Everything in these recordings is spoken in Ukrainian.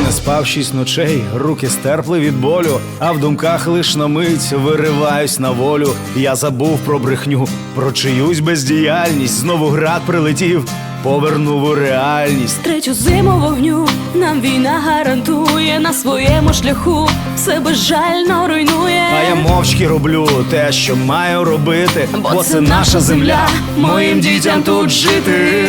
не спав шість ночей, руки стерпли від болю, а в думках лиш на мить вириваюсь на волю. Я забув про брехню, про чиюсь бездіяльність. Знову град прилетів, повернув у реальність. Третю зиму вогню нам війна гарантує на своєму шляху, все безжально руйнує. А я мовчки роблю те, що маю робити, бо, це наша земля, моїм дітям тут жити.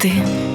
А ти